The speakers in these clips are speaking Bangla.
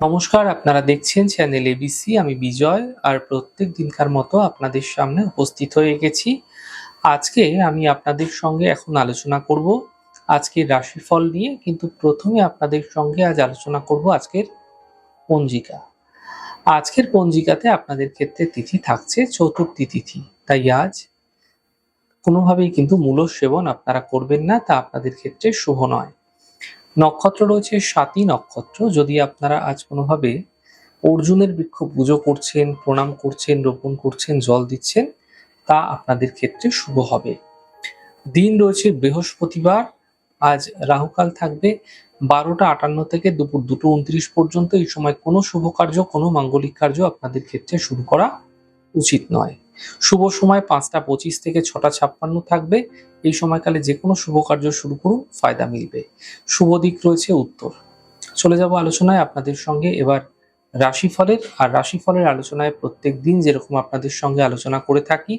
নমস্কার, আপনারা দেখছেন চ্যানেল এবিসি আমি বিজয়, আর প্রত্যেক দিনকার মতো আপনাদের সামনে উপস্থিত হয়ে গেছি। আজকে আমি আপনাদের সঙ্গে এখন আলোচনা করব আজকের রাশিফল নিয়ে, কিন্তু প্রথমে আপনাদের সঙ্গে আজ আলোচনা করব আজকের পঞ্জিকা। আজকের পঞ্জিকাতে আপনাদের ক্ষেত্রে তিথি থাকছে চতুর্থী তিথি, তাই আজ কোনোভাবেই কিন্তু মূল সেবন আপনারা করবেন না, তা আপনাদের ক্ষেত্রে শুভ নয়। নক্ষত্র রয়েছে সাতই নক্ষত্র। যদি আপনারা আজ কোনোভাবে অর্জুনের বৃক্ষ পুজো করছেন, প্রণাম করছেন, রোপণ করছেন, জল দিচ্ছেন, তা আপনাদের ক্ষেত্রে শুভ হবে। দিন রয়েছে বৃহস্পতিবার, আজ রাহুকাল থাকবে বারোটা আটান্ন থেকে দুপুর দুটো উনত্রিশ পর্যন্ত। এই সময় কোনো শুভ কার্য, কোনো মাঙ্গলিক কার্য আপনাদের ক্ষেত্রে শুরু করা উচিত নয়। শুভ সময় পাঁচটা পঁচিশ থেকে ছটা ছাপ্পান্ন থাকবে। এই সময়কালে যে কোনো শুভ কার্য শুরু করুন, ফায়দা মিলবে। শুভ দিক রয়েছে উত্তর। চলে যাব আলোচনায় আপনাদের সঙ্গে। এবার রাশিফলের, আর রাশিফলের আলোচনায় প্রত্যেক দিন যেরকম আপনাদের সঙ্গে আলোচনা করে থাকি,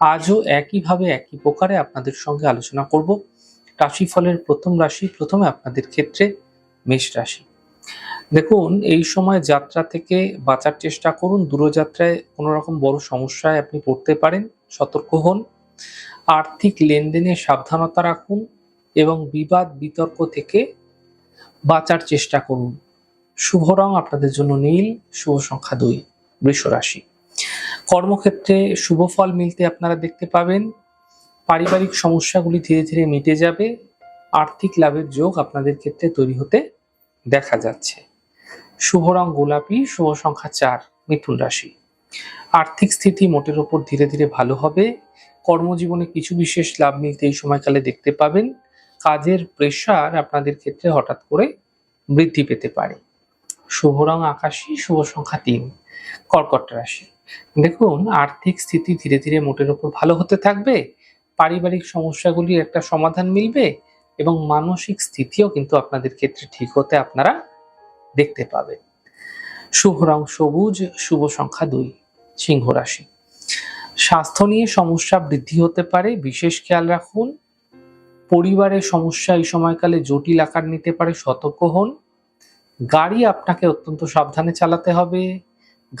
আজও একইভাবে একই প্রকারে আপনাদের সঙ্গে আলোচনা করব। রাশিফলের প্রথম রাশি, প্রথমে আপনাদের ক্ষেত্রে মেষ রাশি। দেখুন, এই সময় যাত্রা থেকে বাঁচার চেষ্টা করুন। দূরযাত্রায় কোনো রকম বড় সমস্যায় আপনি পড়তে পারেন, সতর্ক হন। আর্থিক লেনদেনে সাবধানতা রাখুন এবং বিবাদ, বিতর্ক থেকে বাঁচার চেষ্টা করুন। শুভ রং আপনাদের জন্য নীল, শুভ সংখ্যা দুই, বৃষ রাশি। কর্মক্ষেত্রে শুভ ফল মিলতে আপনারা দেখতে পাবেন। পারিবারিক সমস্যাগুলি ধীরে ধীরে মিটে যাবে। আর্থিক লাভের যোগ আপনাদের ক্ষেত্রে তৈরি হতে দেখা যাচ্ছে। শুভ রং গোলাপি, শুভ সংখ্যা চার, মিথুন রাশি। আর্থিক স্থিতি মোটের ওপর ধীরে ধীরে ভালো হবে। কর্মজীবনে কিছু বিশেষ লাভ মিলতে এই সময়কালে দেখতে পাবেন। কাজের প্রেশার আপনাদের ক্ষেত্রে হঠাৎ করে বৃদ্ধি পেতে পারে। শুভ রং আকাশী, শুভ সংখ্যা তিন, কর্কট রাশি। দেখুন, আর্থিক স্থিতি ধীরে ধীরে মোটের ওপর ভালো হতে থাকবে। পারিবারিক সমস্যাগুলির একটা সমাধান মিলবে এবং মানসিক স্থিতিও কিন্তু আপনাদের ক্ষেত্রে ঠিক হতে আপনারা দেখতে পাবেন শুভ রং সবুজ, শুভ সংখ্যা দুই, সিংহ রাশি। স্বাস্থ্য নিয়ে সমস্যা বৃদ্ধি হতে পারে, বিশেষ খেয়াল রাখুন। পরিবারের সমস্যা এই সময়কালে জটিল আকার নিতে পারে, সতর্ক হন। গাড়ি আপনাকে অত্যন্ত সাবধানে চালাতে হবে।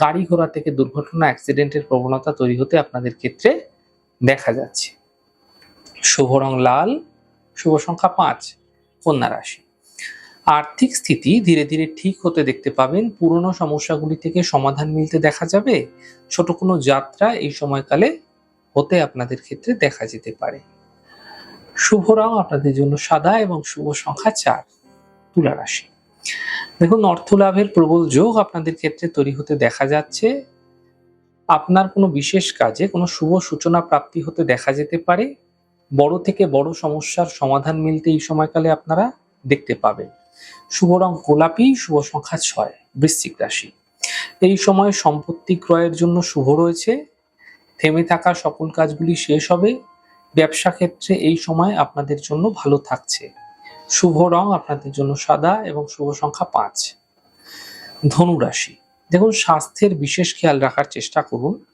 গাড়ি ঘোড়া থেকে দুর্ঘটনা, অ্যাক্সিডেন্টের প্রবণতা তৈরি হতে আপনাদের ক্ষেত্রে দেখা যাচ্ছে। শুভ রং লাল, শুভ সংখ্যা পাঁচ, কন্যা রাশি। আর্থিক স্থিতি ধীরে ধীরে ঠিক হতে দেখতে পাবেন। পুরনো সমস্যাগুলি থেকে সমাধান মিলতে দেখা যাবে। ছোট কোনো যাত্রা এই সময়কালে হতে আপনাদের ক্ষেত্রে দেখা যেতে পারে। শুভ রং আপনাদের জন্য সাদা এবং শুভ সংখ্যা চার, তুলা রাশি। দেখুন, অর্থ লাভের প্রবল যোগ আপনাদের ক্ষেত্রে তৈরি হতে দেখা যাচ্ছে। আপনার কোনো বিশেষ কাজে কোনো শুভ সূচনা প্রাপ্তি হতে দেখা যেতে পারে। বড় থেকে বড় সমস্যার সমাধান মিলতে এই সময়কালে আপনারা দেখতে পাবেন। শুভ রং গোলাপি, শুভ সংখ্যা ছয়, বৃশ্চিক রাশি। এই সময় সম্পত্তি ক্রয়ের জন্য শুভ রয়েছে। থেমে থাকা সকল কাজগুলি শেষ হবে। ব্যবসা ক্ষেত্রে এই সময় আপনাদের জন্য ভালো থাকছে। শুভ রং আপনাদের জন্য সাদা এবং শুভ সংখ্যা পাঁচ। ধনু রাশি। দেখুন, স্বাস্থ্যের বিশেষ খেয়াল রাখার চেষ্টা করুন।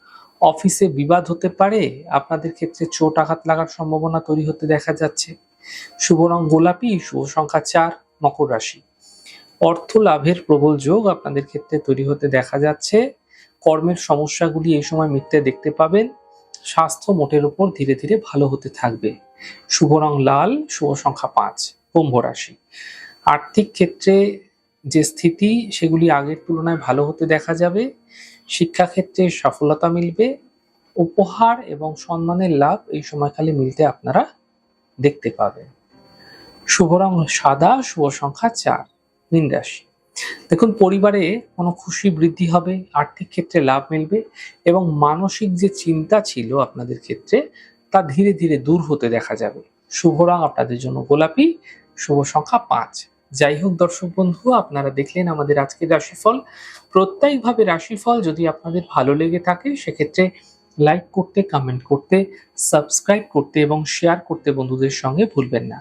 অফিসে বিবাদ হতে পারে। আপনাদের ক্ষেত্রে চোট আঘাত লাগার সম্ভাবনা তৈরি হতে দেখা যাচ্ছে। শুভ রং গোলাপি, শুভ সংখ্যা চার। মকর রাশি। অর্থ লাভের প্রবল যোগ আপনাদের ক্ষেত্রে তৈরি হতে দেখা যাচ্ছে। কর্মের সমস্যাগুলি এই সময় মিটতে দেখতে পাবেন। স্বাস্থ্য মোটের উপর ধীরে ধীরে ভালো হতে থাকবে। শুভ রং লাল, শুভ সংখ্যা পাঁচ, কুম্ভ রাশি। আর্থিক ক্ষেত্রে যে স্থিতি, সেগুলি আগের তুলনায় ভালো হতে দেখা যাবে। শিক্ষাক্ষেত্রে সফলতা মিলবে। উপহার এবং সম্মানের লাভ এই সময়কালে মিলতে আপনারা দেখতে পাবেন। শুভ রং সাদা, শুভ সংখ্যা চার, মীন রাশি। দেখুন, পরিবারে কোনো খুশি বৃদ্ধি হবে, আর্থিক ক্ষেত্রে লাভ মিলবে এবং মানসিক যে চিন্তা ছিল আপনাদের ক্ষেত্রে তা ধীরে ধীরে দূর হতে দেখা যাবে। শুভ রং আপনাদের জন্য গোলাপি, শুভ সংখ্যা পাঁচ। যাই হোক, দর্শক বন্ধু, আপনারা দেখলেন আমাদের আজকের রাশিফল। প্রত্যেকভাবে রাশিফল যদি আপনাদের ভালো লেগে থাকে, সেক্ষেত্রে লাইক করতে কমেন্ট করতে সাবস্ক্রাইব করতে এবং শেয়ার করতে বন্ধুদের সঙ্গে ভুলবেন না।